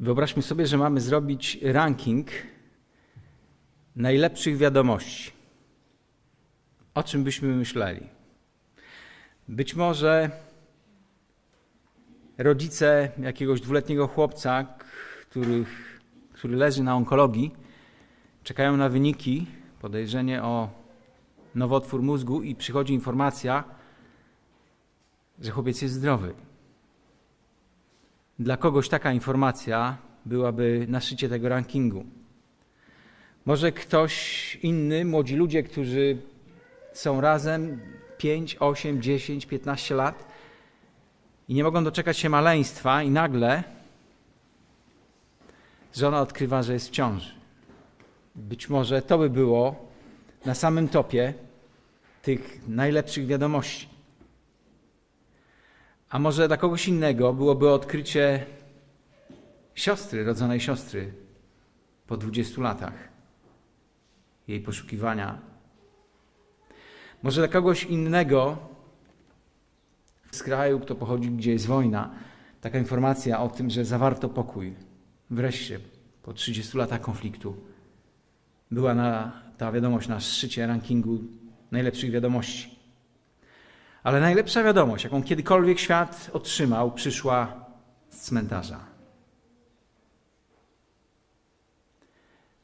Wyobraźmy sobie, że mamy zrobić ranking najlepszych wiadomości. O czym byśmy myśleli? Być może rodzice jakiegoś dwuletniego chłopca, których, który leży na onkologii, czekają na wyniki, podejrzenie o nowotwór mózgu i przychodzi informacja, że chłopiec jest zdrowy. Dla kogoś taka informacja byłaby na szczycie tego rankingu. Może ktoś inny, młodzi ludzie, którzy są razem 5, 8, 10, 15 lat i nie mogą doczekać się maleństwa, i nagle żona odkrywa, że jest w ciąży. Być może to by było na samym topie tych najlepszych wiadomości. A może dla kogoś innego byłoby odkrycie siostry, rodzonej siostry po 20 latach jej poszukiwania. Może dla kogoś innego z kraju, kto pochodzi, gdzie jest wojna, taka informacja o tym, że zawarto pokój. Wreszcie, po 30 latach konfliktu, była na, ta wiadomość na szczycie rankingu najlepszych wiadomości. Ale najlepsza wiadomość, jaką kiedykolwiek świat otrzymał, przyszła z cmentarza.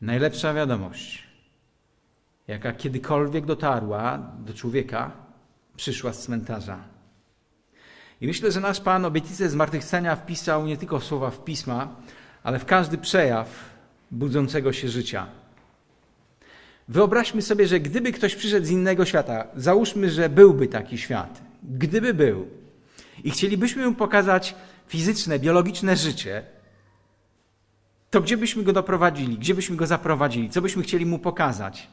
Najlepsza wiadomość, jaka kiedykolwiek dotarła do człowieka, przyszła z cmentarza. I myślę, że nasz Pan obietnicę zmartwychwstania wpisał nie tylko w słowa w pisma, ale w każdy przejaw budzącego się życia. Wyobraźmy sobie, że gdyby ktoś przyszedł z innego świata, załóżmy, że byłby taki świat, gdyby był, i chcielibyśmy mu pokazać fizyczne, biologiczne życie, to gdzie byśmy go doprowadzili, gdzie byśmy go zaprowadzili, co byśmy chcieli mu pokazać?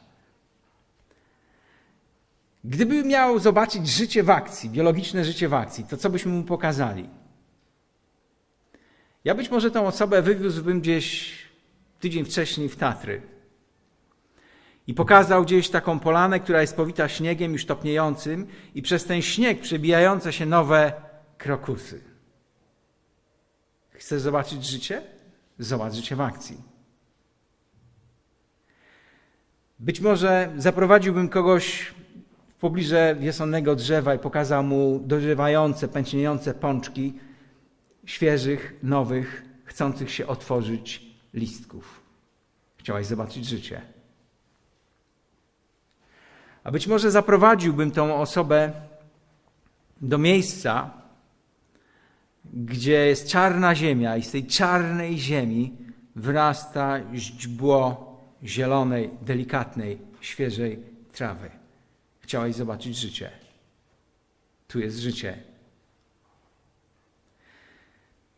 Gdyby miał zobaczyć życie w akcji, biologiczne życie w akcji, to co byśmy mu pokazali? Ja być może tą osobę wywiózłbym gdzieś tydzień wcześniej w Tatry i pokazał gdzieś taką polanę, która jest powita śniegiem już topniejącym i przez ten śnieg przebijające się nowe krokusy. Chcesz zobaczyć życie? Zobacz życie w akcji. Być może zaprowadziłbym kogoś w pobliżu wiosennego drzewa i pokazał mu dojrzewające, pęczniejące pączki świeżych, nowych, chcących się otworzyć listków. Chciałaś zobaczyć życie. A być może zaprowadziłbym tą osobę do miejsca, gdzie jest czarna ziemia i z tej czarnej ziemi wyrasta źdźbło zielonej, delikatnej, świeżej trawy. Chciałaś zobaczyć życie. Tu jest życie.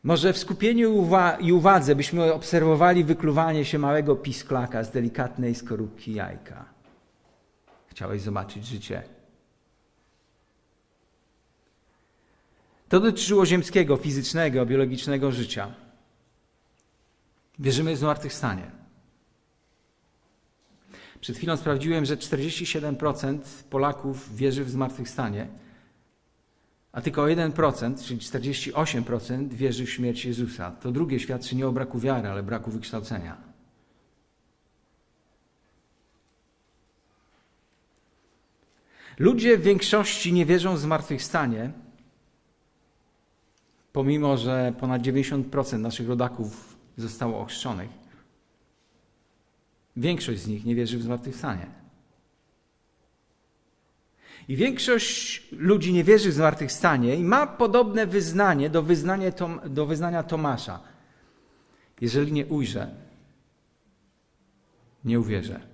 Może w skupieniu i uwadze byśmy obserwowali wykluwanie się małego pisklaka z delikatnej skorupki jajka. Chciałeś zobaczyć życie. To dotyczyło ziemskiego, fizycznego, biologicznego życia. Wierzymy w zmartwychwstanie. Przed chwilą sprawdziłem, że 47% Polaków wierzy w zmartwychwstanie, a tylko 1%, czyli 48% wierzy w śmierć Jezusa. To drugie świadczy nie o braku wiary, ale braku wykształcenia. Ludzie w większości nie wierzą w zmartwychwstanie, pomimo że ponad 90% naszych rodaków zostało ochrzczonych. Większość z nich nie wierzy w zmartwychwstanie. I większość ludzi nie wierzy w zmartwychwstanie i ma podobne wyznanie do wyznania, do wyznania Tomasza. Jeżeli nie ujrzę, nie uwierzę.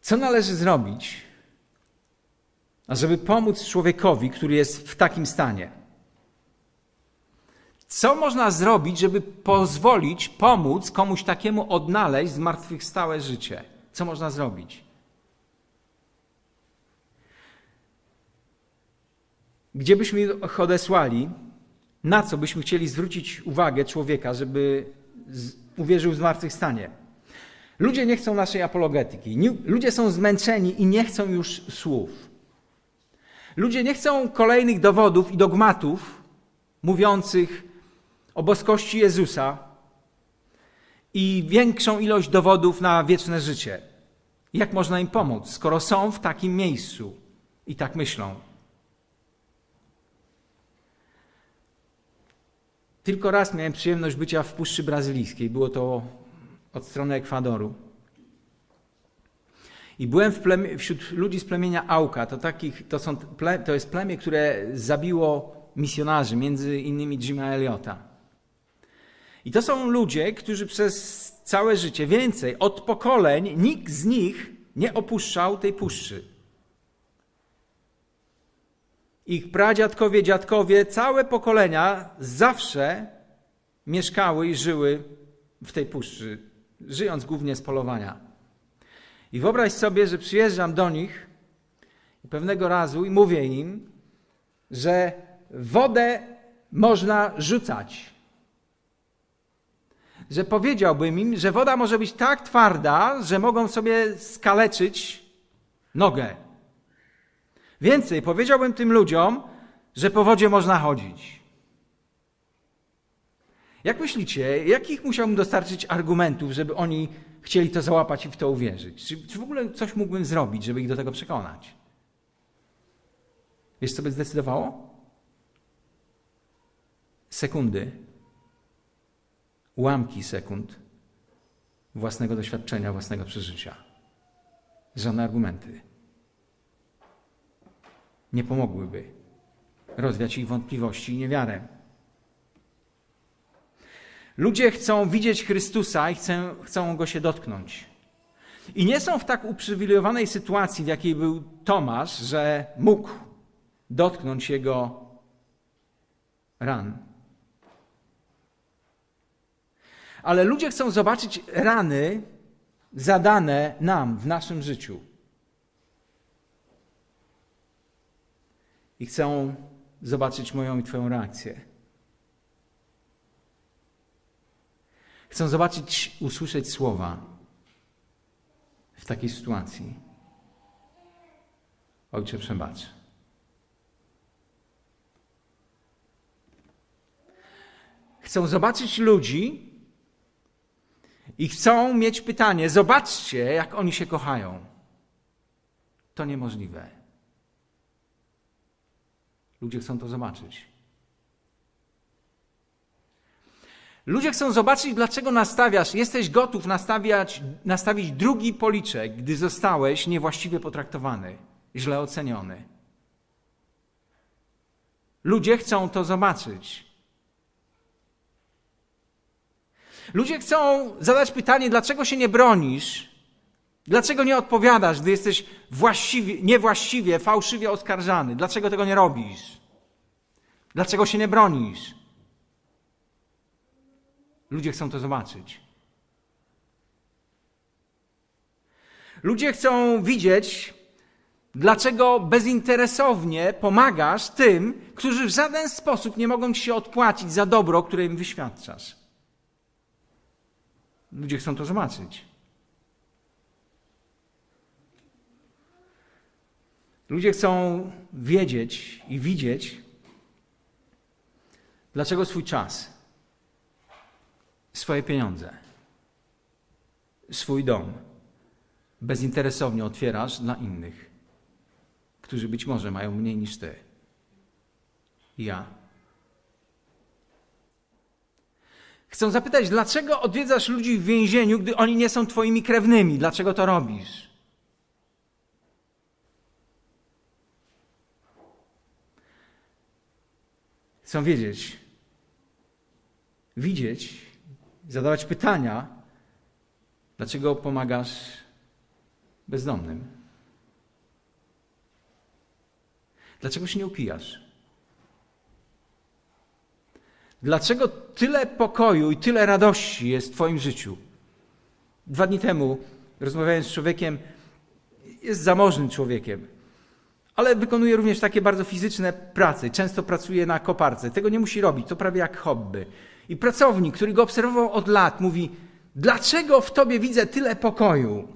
Co należy zrobić, ażeby pomóc człowiekowi, który jest w takim stanie? Co można zrobić, żeby pozwolić, pomóc komuś takiemu odnaleźć zmartwychwstałe życie? Co można zrobić? Gdzie byśmy ich odesłali? Na co byśmy chcieli zwrócić uwagę człowieka, żeby uwierzył w zmartwychwstanie? Ludzie nie chcą naszej apologetyki. Ludzie są zmęczeni i nie chcą już słów. Ludzie nie chcą kolejnych dowodów i dogmatów mówiących, o boskości Jezusa i większą ilość dowodów na wieczne życie. Jak można im pomóc, skoro są w takim miejscu i tak myślą? Tylko raz miałem przyjemność bycia w Puszczy Brazylijskiej. Było to od strony Ekwadoru. I byłem wśród ludzi z plemienia Auka. To, takich, to, są, to jest plemię, które zabiło misjonarzy, między innymi Jima Eliota. I to są ludzie, którzy przez całe życie, więcej, od pokoleń, nikt z nich nie opuszczał tej puszczy. Ich pradziadkowie, dziadkowie, całe pokolenia zawsze mieszkały i żyły w tej puszczy, żyjąc głównie z polowania. I wyobraź sobie, że przyjeżdżam do nich pewnego razu i mówię im, że wodę można rzucać. Że powiedziałbym im, że woda może być tak twarda, że mogą sobie skaleczyć nogę. Więcej, powiedziałbym tym ludziom, że po wodzie można chodzić. Jak myślicie, jakich musiałbym dostarczyć argumentów, żeby oni chcieli to załapać i w to uwierzyć? Czy, czy w ogóle coś mógłbym zrobić, żeby ich do tego przekonać? Wiesz, co by zdecydowało? Sekundy, ułamki sekund własnego doświadczenia, własnego przeżycia. Żadne argumenty nie pomogłyby rozwiać ich wątpliwości i niewiarę. Ludzie chcą widzieć Chrystusa i chcą, chcą go się dotknąć. I nie są w tak uprzywilejowanej sytuacji, w jakiej był Tomasz, że mógł dotknąć jego ran. Ale ludzie chcą zobaczyć rany zadane nam w naszym życiu. I chcą zobaczyć moją i Twoją reakcję. Chcą zobaczyć, usłyszeć słowa w takiej sytuacji. Ojcze, przebacz. Chcą zobaczyć ludzi i chcą mieć pytanie: zobaczcie, jak oni się kochają. To niemożliwe. Ludzie chcą to zobaczyć. Ludzie chcą zobaczyć, dlaczego nastawiasz, jesteś gotów nastawiać, nastawić drugi policzek, gdy zostałeś niewłaściwie potraktowany, źle oceniony. Ludzie chcą to zobaczyć. Ludzie chcą zadać pytanie, dlaczego się nie bronisz, dlaczego nie odpowiadasz, gdy jesteś właściwie, niewłaściwie, fałszywie oskarżany. Dlaczego tego nie robisz? Dlaczego się nie bronisz? Ludzie chcą to zobaczyć. Ludzie chcą widzieć, dlaczego bezinteresownie pomagasz tym, którzy w żaden sposób nie mogą ci się odpłacić za dobro, które im wyświadczasz. Ludzie chcą to zobaczyć. Ludzie chcą wiedzieć i widzieć, dlaczego swój czas, swoje pieniądze, swój dom bezinteresownie otwierasz dla innych, którzy być może mają mniej niż ty. Ja. Chcą zapytać, dlaczego odwiedzasz ludzi w więzieniu, gdy oni nie są twoimi krewnymi? Dlaczego to robisz? Chcą wiedzieć, widzieć, zadawać pytania, dlaczego pomagasz bezdomnym? Dlaczego się nie upijasz? Dlaczego tyle pokoju i tyle radości jest w Twoim życiu? Dwa dni temu, rozmawiając z człowiekiem, jest zamożnym człowiekiem, ale wykonuje również takie bardzo fizyczne prace. Często pracuje na koparce. Tego nie musi robić, to prawie jak hobby. I pracownik, który go obserwował od lat, mówi: Dlaczego w tobie widzę tyle pokoju?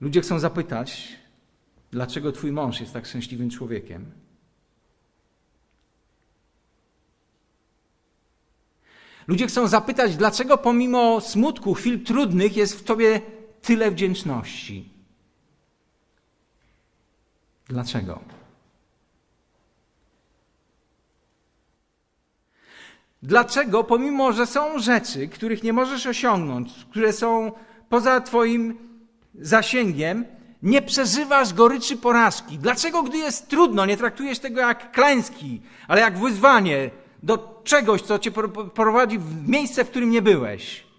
Ludzie chcą zapytać, dlaczego Twój mąż jest tak szczęśliwym człowiekiem. Ludzie chcą zapytać, dlaczego pomimo smutku, chwil trudnych jest w Tobie tyle wdzięczności. Dlaczego? Dlaczego, pomimo że są rzeczy, których nie możesz osiągnąć, które są poza Twoim zasięgiem, nie przeżywasz goryczy porażki? Dlaczego, gdy jest trudno, nie traktujesz tego jak klęski, ale jak wyzwanie do czegoś, co Cię prowadzi w miejsce, w którym nie byłeś?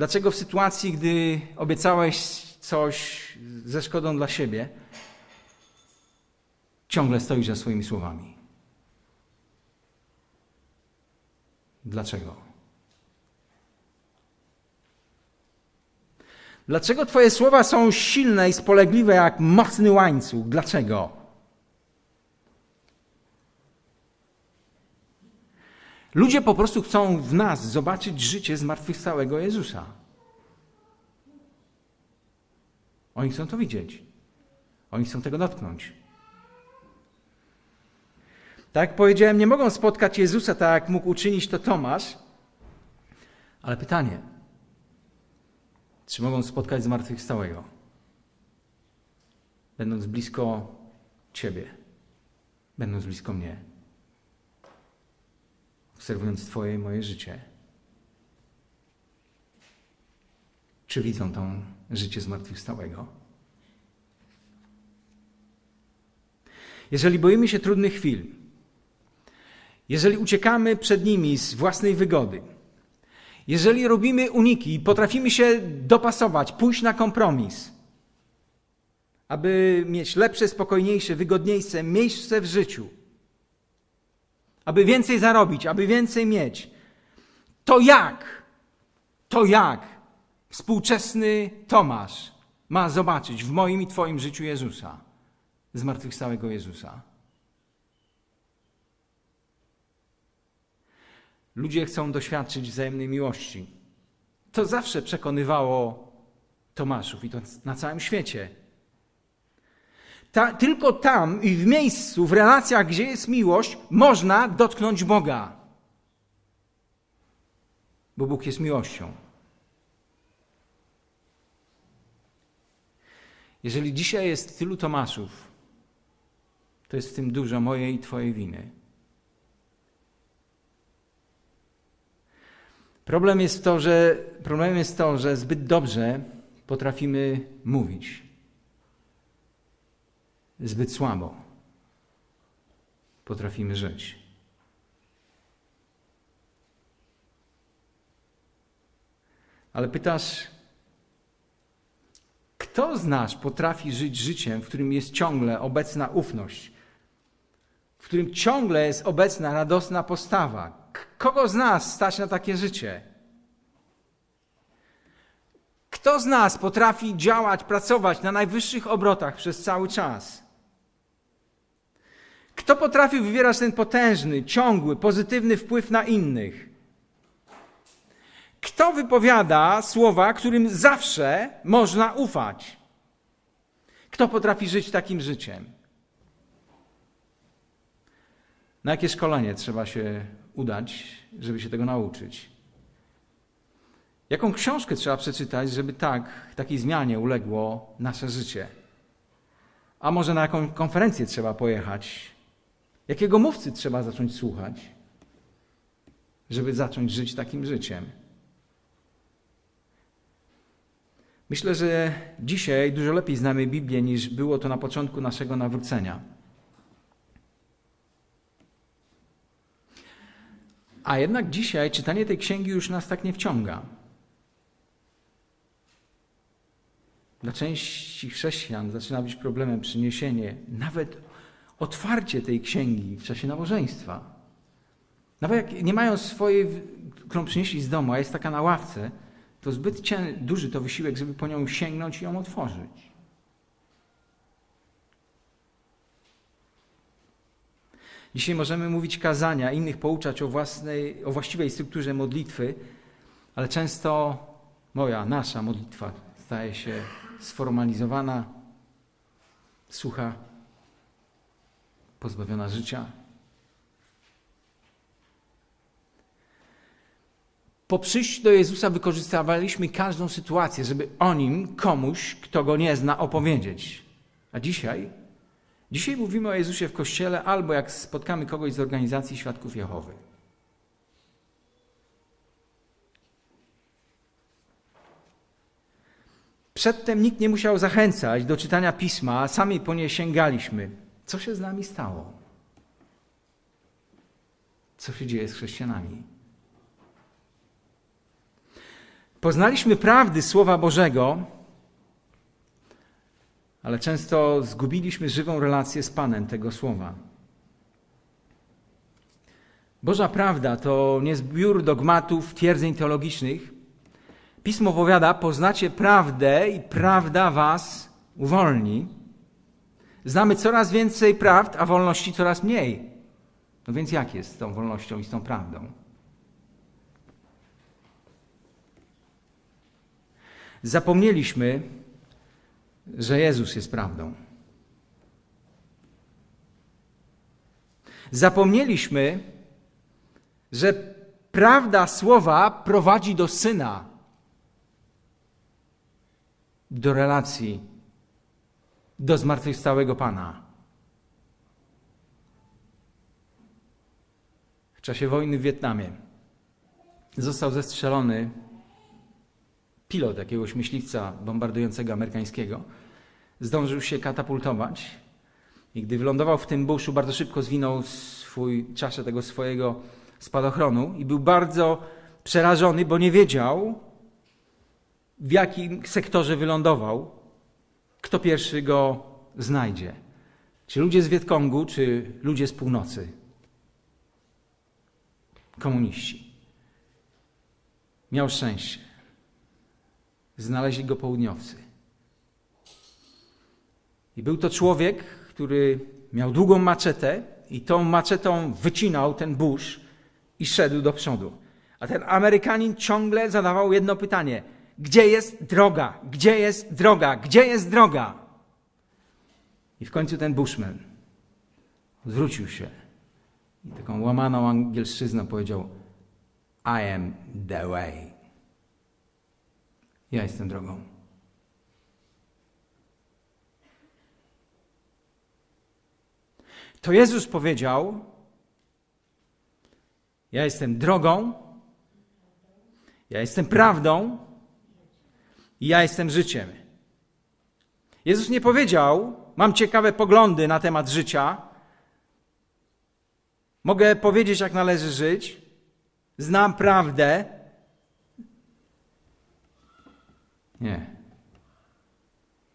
Dlaczego w sytuacji, gdy obiecałeś coś ze szkodą dla siebie, ciągle stoisz za swoimi słowami? Dlaczego? Dlaczego Twoje słowa są silne i spolegliwe jak mocny łańcuch? Dlaczego? Ludzie po prostu chcą w nas zobaczyć życie zmartwychwstałego Jezusa. Oni chcą to widzieć. Oni chcą tego dotknąć. Tak jak powiedziałem, nie mogą spotkać Jezusa tak, jak mógł uczynić to Tomasz. Ale pytanie, czy mogą spotkać zmartwychwstałego? Będąc blisko Ciebie, będąc blisko mnie, obserwując Twoje i moje życie. Czy widzą to życie zmartwychwstałego? Jeżeli boimy się trudnych chwil, jeżeli uciekamy przed nimi z własnej wygody, jeżeli robimy uniki i potrafimy się dopasować, pójść na kompromis, aby mieć lepsze, spokojniejsze, wygodniejsze miejsce w życiu, aby więcej zarobić, aby więcej mieć, to jak, to jak współczesny Tomasz ma zobaczyć w moim i Twoim życiu Jezusa, zmartwychwstałego Jezusa? Ludzie chcą doświadczyć wzajemnej miłości. To zawsze przekonywało Tomaszów i to na całym świecie. Ta, tylko tam i w miejscu, w relacjach, gdzie jest miłość, można dotknąć Boga. Bo Bóg jest miłością. Jeżeli dzisiaj jest tylu Tomaszów, to jest w tym dużo mojej i Twojej winy. Problem jest to, że, problemem jest to, że zbyt dobrze potrafimy mówić. Zbyt słabo potrafimy żyć. Ale pytasz, kto z nas potrafi żyć życiem, w którym jest ciągle obecna ufność, w którym ciągle jest obecna radosna postawa, Kogo z nas stać na takie życie? Kto z nas potrafi działać, pracować na najwyższych obrotach przez cały czas? Kto potrafi wywierać ten potężny, ciągły, pozytywny wpływ na innych? Kto wypowiada słowa, którym zawsze można ufać? Kto potrafi żyć takim życiem? Na jakie szkolenie trzeba się udać, żeby się tego nauczyć? Jaką książkę trzeba przeczytać, żeby tak, takiej zmianie uległo nasze życie? A może na jaką konferencję trzeba pojechać? Jakiego mówcy trzeba zacząć słuchać, żeby zacząć żyć takim życiem? Myślę, że dzisiaj dużo lepiej znamy Biblię niż było to na początku naszego nawrócenia. A jednak dzisiaj czytanie tej księgi już nas tak nie wciąga. Dla części chrześcijan zaczyna być problemem przyniesienie, nawet otwarcie tej księgi w czasie nabożeństwa. Nawet jak nie mają swojej, którą przynieśli z domu, a jest taka na ławce, to zbyt duży to wysiłek, żeby po nią sięgnąć i ją otworzyć. Dzisiaj możemy mówić kazania, innych pouczać o, własnej, o właściwej strukturze modlitwy, ale często moja, nasza modlitwa staje się sformalizowana, sucha, pozbawiona życia. Po przyjściu do Jezusa wykorzystywaliśmy każdą sytuację, żeby o nim komuś, kto go nie zna, opowiedzieć. A dzisiaj? Dzisiaj mówimy o Jezusie w kościele albo jak spotkamy kogoś z organizacji Świadków Jehowy. Przedtem nikt nie musiał zachęcać do czytania pisma, a sami po nie sięgaliśmy. Co się z nami stało? Co się dzieje z chrześcijanami? Poznaliśmy prawdy Słowa Bożego, ale często zgubiliśmy żywą relację z Panem tego Słowa. Boża prawda to nie zbiór dogmatów, twierdzeń teologicznych. Pismo powiada: Poznacie prawdę i prawda was uwolni. Znamy coraz więcej prawd, a wolności coraz mniej. No więc jak jest z tą wolnością i z tą prawdą? Zapomnieliśmy, że Jezus jest prawdą. Zapomnieliśmy, że prawda słowa prowadzi do syna, do relacji, do zmartwychwstałego Pana. W czasie wojny w Wietnamie został zestrzelony pilot jakiegoś myśliwca bombardującego amerykańskiego. Zdążył się katapultować i gdy wylądował w tym buszu, bardzo szybko zwinął swój czaszę tego swojego spadochronu i był bardzo przerażony, bo nie wiedział, w jakim sektorze wylądował, kto pierwszy go znajdzie. Czy ludzie z Wietkongu, czy ludzie z północy? Komuniści. Miał szczęście. Znaleźli go południowcy. I był to człowiek, który miał długą maczetę i tą maczetą wycinał ten burz i szedł do przodu. A ten Amerykanin ciągle zadawał jedno pytanie: gdzie jest droga? Gdzie jest droga? Gdzie jest droga? I w końcu ten bushman zwrócił się i taką łamaną angielszczyzną powiedział: I am the way. Ja jestem drogą. To Jezus powiedział: Ja jestem drogą, ja jestem prawdą i ja jestem życiem. Jezus nie powiedział: Mam ciekawe poglądy na temat życia, mogę powiedzieć, jak należy żyć, znam prawdę. Nie.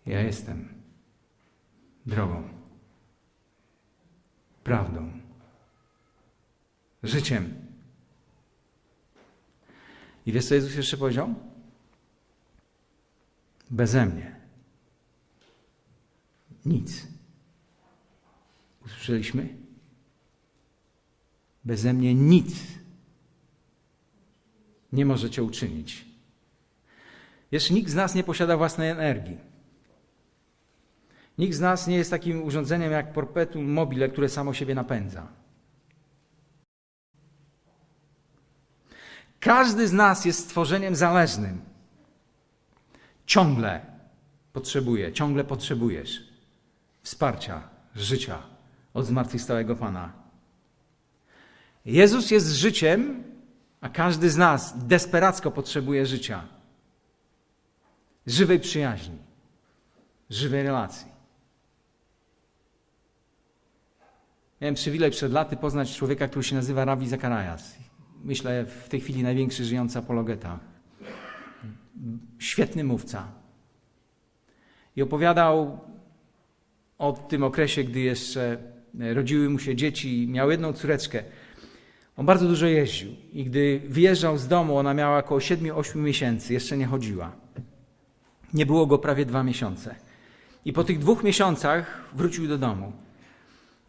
Ja jestem drogą prawdą, życiem. I wiesz, co Jezus jeszcze powiedział? Beze mnie. Nic. Usłyszeliśmy? Beze mnie nic nie możecie uczynić. Jeszcze nikt z nas nie posiada własnej energii. Nikt z nas nie jest takim urządzeniem jak perpetuum mobile, które samo siebie napędza. Każdy z nas jest stworzeniem zależnym. Ciągle potrzebuje, ciągle potrzebujesz wsparcia, życia od zmartwychwstałego Pana. Jezus jest życiem, a każdy z nas desperacko potrzebuje życia. Żywej przyjaźni, żywej relacji. Miałem przywilej przed laty poznać człowieka, który się nazywa Ravi Zakarajas. Myślę w tej chwili największy żyjący apologeta. Świetny mówca. I opowiadał o tym okresie, gdy jeszcze rodziły mu się dzieci, miał jedną córeczkę. On bardzo dużo jeździł i gdy wyjeżdżał z domu, ona miała około 7-8 miesięcy, jeszcze nie chodziła. Nie było go prawie dwa miesiące. I po tych dwóch miesiącach wrócił do domu.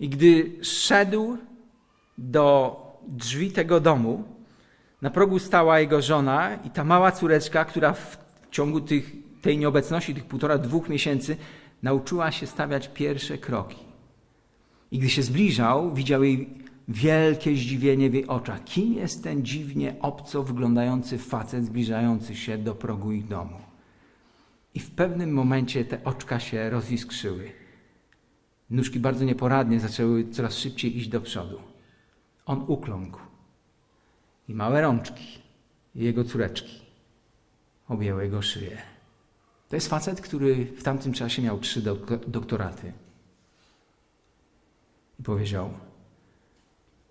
I gdy szedł do drzwi tego domu. Na progu stała jego żona i ta mała córeczka, która w ciągu tych, tej nieobecności, tych półtora, dwóch miesięcy, nauczyła się stawiać pierwsze kroki. I gdy się zbliżał, widział jej wielkie zdziwienie w jej oczach. Kim jest ten dziwnie obco wyglądający facet zbliżający się do progu ich domu? I w pewnym momencie te oczka się roziskrzyły. Nóżki bardzo nieporadnie zaczęły coraz szybciej iść do przodu. On ukląkł. I małe rączki jego córeczki objęły jego szyję. To jest facet, który w tamtym czasie miał trzy doktoraty. I powiedział: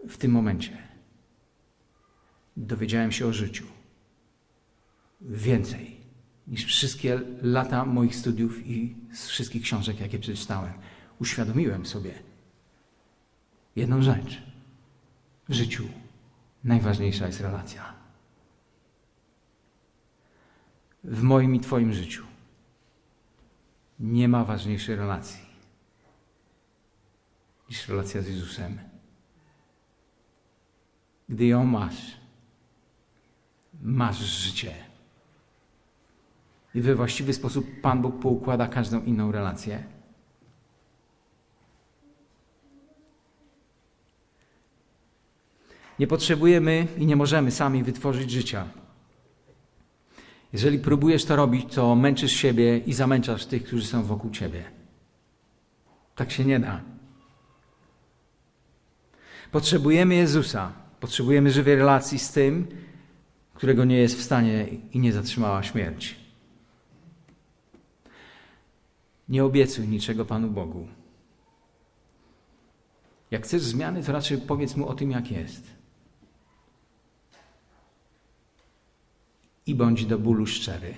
W tym momencie dowiedziałem się o życiu więcej niż wszystkie lata moich studiów i z wszystkich książek, jakie przeczytałem. Uświadomiłem sobie jedną rzecz. W życiu najważniejsza jest relacja. W moim i Twoim życiu nie ma ważniejszej relacji niż relacja z Jezusem. Gdy ją masz, masz życie. I we właściwy sposób Pan Bóg poukłada każdą inną relację. Nie potrzebujemy i nie możemy sami wytworzyć życia. Jeżeli próbujesz to robić, to męczysz siebie i zamęczasz tych, którzy są wokół ciebie. Tak się nie da. Potrzebujemy Jezusa. Potrzebujemy żywej relacji z tym, którego nie jest w stanie i nie zatrzymała śmierć. Nie obiecuj niczego Panu Bogu. Jak chcesz zmiany, to raczej powiedz mu o tym, jak jest. I bądź do bólu szczery.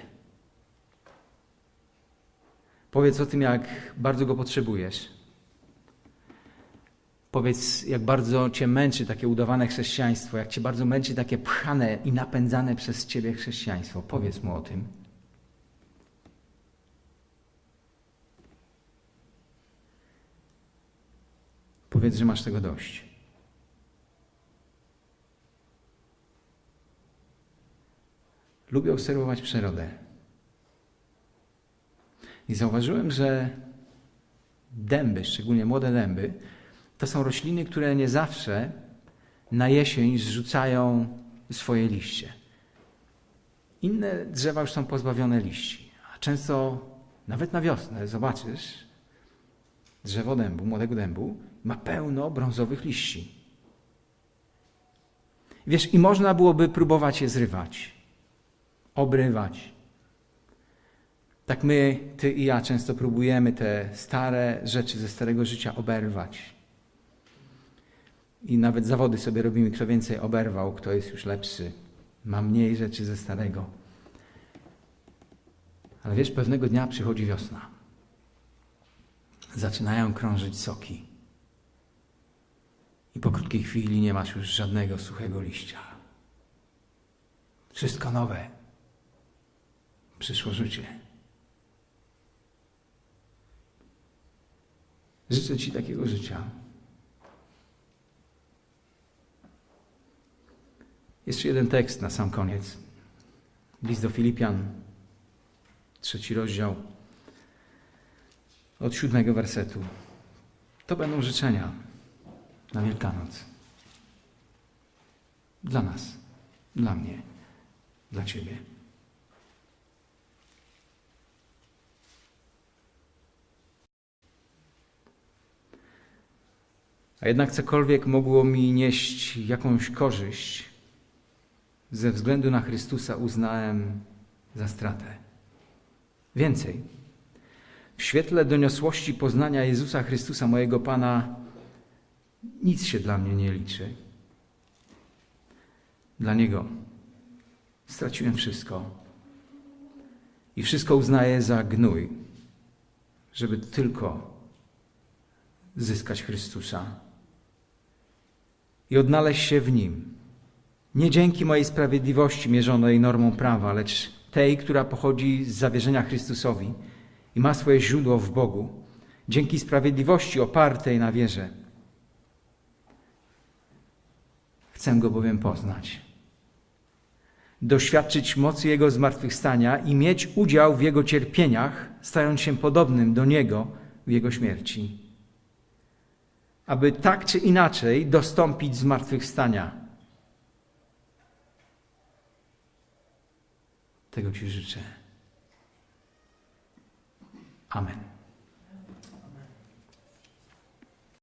Powiedz o tym, jak bardzo go potrzebujesz. Powiedz, jak bardzo cię męczy takie udawane chrześcijaństwo, jak cię bardzo męczy takie pchane i napędzane przez ciebie chrześcijaństwo. Powiedz mu o tym. Powiedz, że masz tego dość. Lubię obserwować przyrodę. I zauważyłem, że dęby, szczególnie młode dęby, to są rośliny, które nie zawsze na jesień zrzucają swoje liście. Inne drzewa już są pozbawione liści, a często nawet na wiosnę zobaczysz drzewo dębu, młodego dębu, ma pełno brązowych liści. Wiesz, i można byłoby próbować je zrywać obrywać. Tak my, ty i ja często próbujemy te stare rzeczy ze starego życia oberwać. I nawet zawody sobie robimy, kto więcej oberwał, kto jest już lepszy, ma mniej rzeczy ze starego. Ale wiesz, pewnego dnia przychodzi wiosna. Zaczynają krążyć soki. I po krótkiej chwili nie masz już żadnego suchego liścia. Wszystko nowe przyszło życie. Życzę Ci takiego życia. Jeszcze jeden tekst na sam koniec. List do Filipian, trzeci rozdział, od siódmego wersetu. To będą życzenia na Wielkanoc. Dla nas, dla mnie, dla Ciebie. A jednak cokolwiek mogło mi nieść jakąś korzyść, ze względu na Chrystusa uznałem za stratę. Więcej, w świetle doniosłości poznania Jezusa Chrystusa, mojego Pana, nic się dla mnie nie liczy. Dla Niego straciłem wszystko i wszystko uznaję za gnój, żeby tylko zyskać Chrystusa i odnaleźć się w nim. Nie dzięki mojej sprawiedliwości mierzonej normą prawa, lecz tej, która pochodzi z zawierzenia Chrystusowi i ma swoje źródło w Bogu, dzięki sprawiedliwości opartej na wierze. Chcę go bowiem poznać, doświadczyć mocy jego zmartwychwstania i mieć udział w jego cierpieniach, stając się podobnym do niego w jego śmierci aby tak czy inaczej dostąpić zmartwychwstania. Tego Ci życzę. Amen.